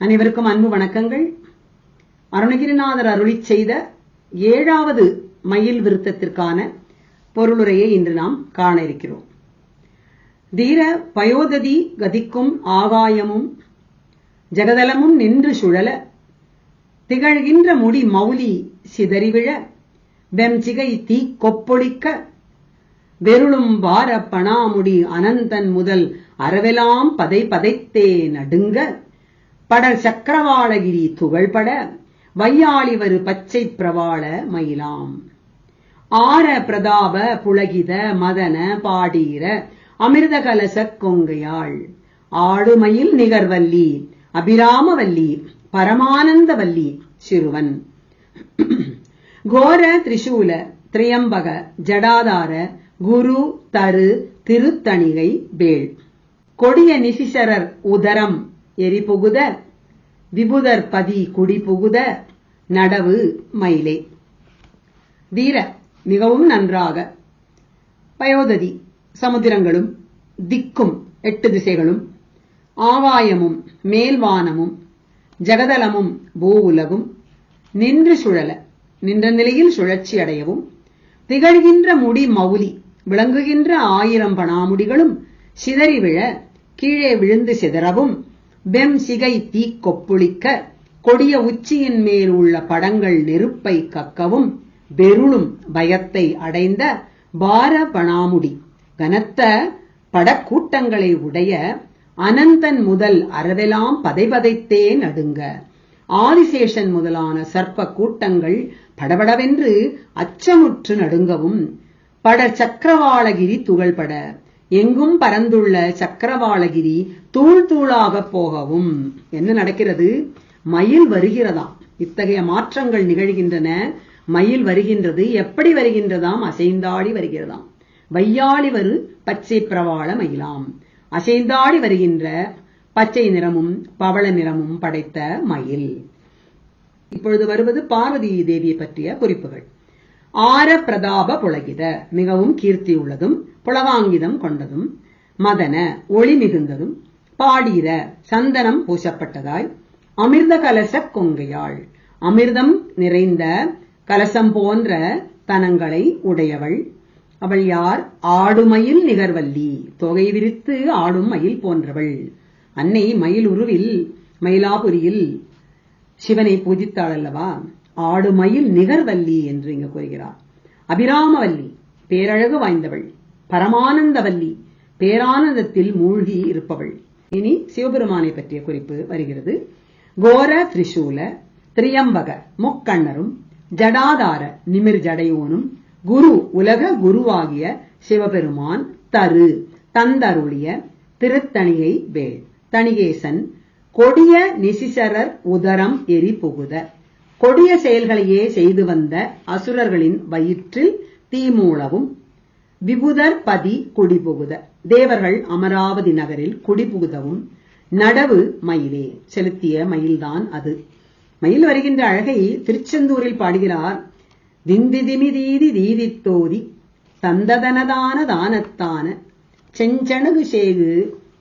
அனைவருக்கும் அன்பு வணக்கங்கள். அருணகிரிநாதர் அருளி செய்த ஏழாவது மயில் விருத்தத்திற்கான பொருளுரையை இன்று நாம் காண இருக்கிறோம். தீர பயோததி கதிக்கும் ஆகாயமும் ஜகதலமும் நின்று சுழல திகழ்கின்ற முடி மௌலி சிதறிவிழ வெம்சிகை தீ கொப்பொழிக்க வெருளும் வார பணாமுடி அனந்தன் முதல் அறவெலாம் பதை பதைத்தே நடுங்க படர் சக்கரவாளகிரி துகள்பட வையாளிவரு பச்சை பிரவாள மயிலாம். ஆர பிரதாப புலகித மதன பாடீர அமிர்தகலச கொங்கையாள் ஆடுமயில் நிகர்வல்லி அபிராமவல்லி பரமானந்தவல்லி சிறுவன். கோர திரிசூல திரியம்பக ஜடாதார குரு தரு திருத்தணிகை வேள். கொடிய நிசிசரர் உதரம் எரிபுகுத விபுதர் பதி குடி புகுத நடவு மயிலே. வீர மிகவும் நன்றாக. பயோததி சமுத்திரங்களும் திக்கும் எட்டு திசைகளும். ஆவாயமும் மேல்வானமும். ஜகதலமும் பூ உலகும். நின்று சுழல நின்ற நிலையில் சுழற்சி அடையவும். திகழ்கின்ற முடி மௌலி விளங்குகின்ற ஆயிரம் பணாமுடிகளும். சிதறி விழ கீழே விழுந்து சிதறவும். வெம் சிகை தீ கொப்புளிக்க கொடிய உச்சியின் மேல் உள்ள படங்கள் நெருப்பை கக்கவும் வெருளும் பயத்தை அடைந்த பார பணாமுடி கனத்த படக்கூட்டங்களை உடைய அனந்தன் முதல் அறவெல்லாம் பதைபதைத்தே நடுங்க. ஆதிசேஷன் முதலான சர்ப்ப கூட்டங்கள் படபடவென்று அச்சமுற்று நடுங்கவும் பட சக்கரவாளகிரி துகள்பட. எங்கும் பறந்துள்ள சக்கரவாளகிரி தூள் தூளாக போகவும். என்ன நடக்கிறது? மயில் வருகிறதாம். இத்தகைய மாற்றங்கள் நிகழ்கின்றன. மயில் வருகின்றது. எப்படி வருகின்றதாம்? அசைந்தாடி வருகிறதாம். வையாளி வரு பச்சை பிரவாள மயிலாம். அசைந்தாடி வருகின்ற பச்சை நிறமும் பவள நிறமும் படைத்த மயில். இப்பொழுது வருவது பார்வதி தேவியை பற்றிய குறிப்புகள். ஆர பிரதாப புலகித மிகவும் கீர்த்தி உள்ளதும் புலவாங்கிதம் கொண்டதும் மதன ஒளி மிகுந்ததும் பாடீர சந்தனம் பூசப்பட்டதாய். அமிர்த கலச கொங்கையாள். அமிர்தம் நிறைந்த கலசம் போன்ற தனங்களை உடையவள். அவள் யார்? ஆடுமயில் நிகர்வல்லி. தொகை விரித்து ஆடும் மயில் போன்றவள். அன்னை மயில் உருவில் மயிலாபுரியில் சிவனை பூஜித்தாள் அல்லவா? ஆடுமயில் நிகர்வல்லி என்று இங்கு கூறுகிறார். அபிராமவல்லி பேரழகு வாய்ந்தவள். பரமானந்தவல்லி பேரானந்தத்தில் மூழ்கி இருப்பவள். இனி சிவபெருமானை பற்றிய குறிப்பு வருகிறது. கோர திரிசூல திரியம்பக முக்கண்ணரும் ஜடாதார நிமிர் ஜடையோனும் குரு உலக குருவாகிய சிவபெருமான் தரு தந்தருளிய திருத்தணிகை வேள் தணிகேசன் கொடிய நிசிசரர் உதரம் எரி புகுத கொடிய செயல்களையே செய்து வந்த அசுரர்களின் வயிற்றில் தீமூளவும் விபுதர் பதி குடிபுகுத. தேவர்கள் அமராவதி நகரில் குடிபுகுதவும் நடவு மயிலே. செலுத்திய மயில்தான் அது. மயில் வருகின்ற அழகை திருச்செந்தூரில் பாடுகிறார். திந்திதிமி தீதி தீதித்தோதி தந்ததனதான தானத்தான செஞ்சனகு சேகு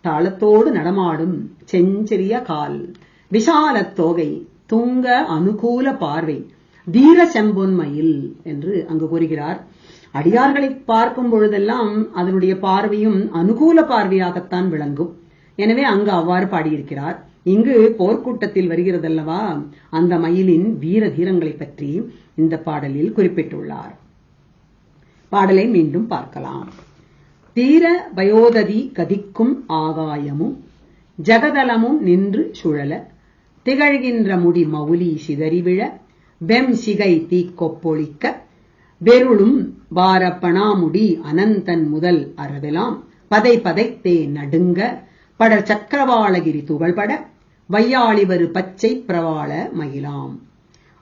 தாளத்தோடு நடமாடும் செஞ்சிறிய கால். விசால தோகை துங்க அனுகூல பார்வை தீர செம்பொன் மயில் என்று அங்கு கூறுகிறார். அடியார்களை பார்க்கும் பொழுதெல்லாம் அதனுடைய பார்வையும் அனுகூல பார்வையாகத்தான் விளங்கும். எனவே அங்கு அவ்வாறு பாடியிருக்கிறார். இங்கு போர்க்கூட்டத்தில் வருகிறதல்லவா? அந்த மயிலின் வீர தீரங்களை பற்றி இந்த பாடலில் குறிப்பிட்டுள்ளார். பாடலை மீண்டும் பார்க்கலாம். தீர வயோததி கதிக்கும் ஆகாயமும் ஜகதலமும் நின்று சுழல திகழ்கின்ற முடி மௌலி சிதறிவிழ பெம் சிகை தீக்கொப்பொழிக்க வெருளும் வாரப்பணாமுடி அனந்தன் முதல் அறவெலாம் பதை பதைத்தே நடுங்க படர் சக்கரவாளகிரி துகள்பட வையாளிவரு பச்சை பிரவாள மயிலாம்.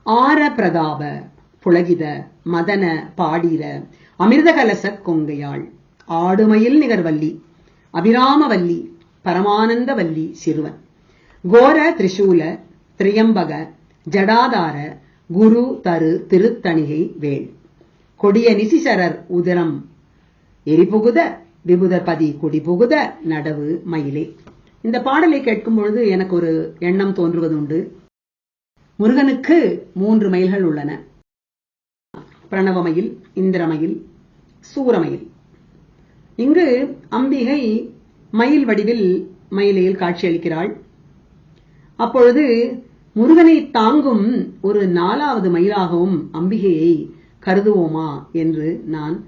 ஆர பிரதாப புலகித மதன பாடிர அமிர்தகலச கொங்கையாள். ஆடுமயில் நிகர்வல்லி அபிராமவல்லி பரமானந்தவல்லி சிறுவன். கோர திரிசூல திரியம்பக ஜடாதார குரு தரு திருத்தணிகை வேள். கொடிய நிசிசரர் உதரம். எரிபுகுத விபுதபதி கொடி குடிபுகுத நடவு மயிலே. இந்த பாடலை கேட்கும் பொழுது எனக்கு ஒரு எண்ணம் தோன்றுவது உண்டு முருகனுக்கு மூன்று மயில்கள் உள்ளன. பிரணவமயில் இந்திரமயில் சூரமயில் இங்கு அம்பிகை மயில் வடிவில் மயிலையில் காட்சியளிக்கிறாள் அப்பொழுது முருகனை தாங்கும் ஒரு நாலாவது மயிலாகவும் அம்பிகையை கருதுவோமா என்று நான்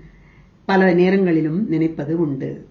பல நேரங்களிலும் நினைப்பது உண்டு.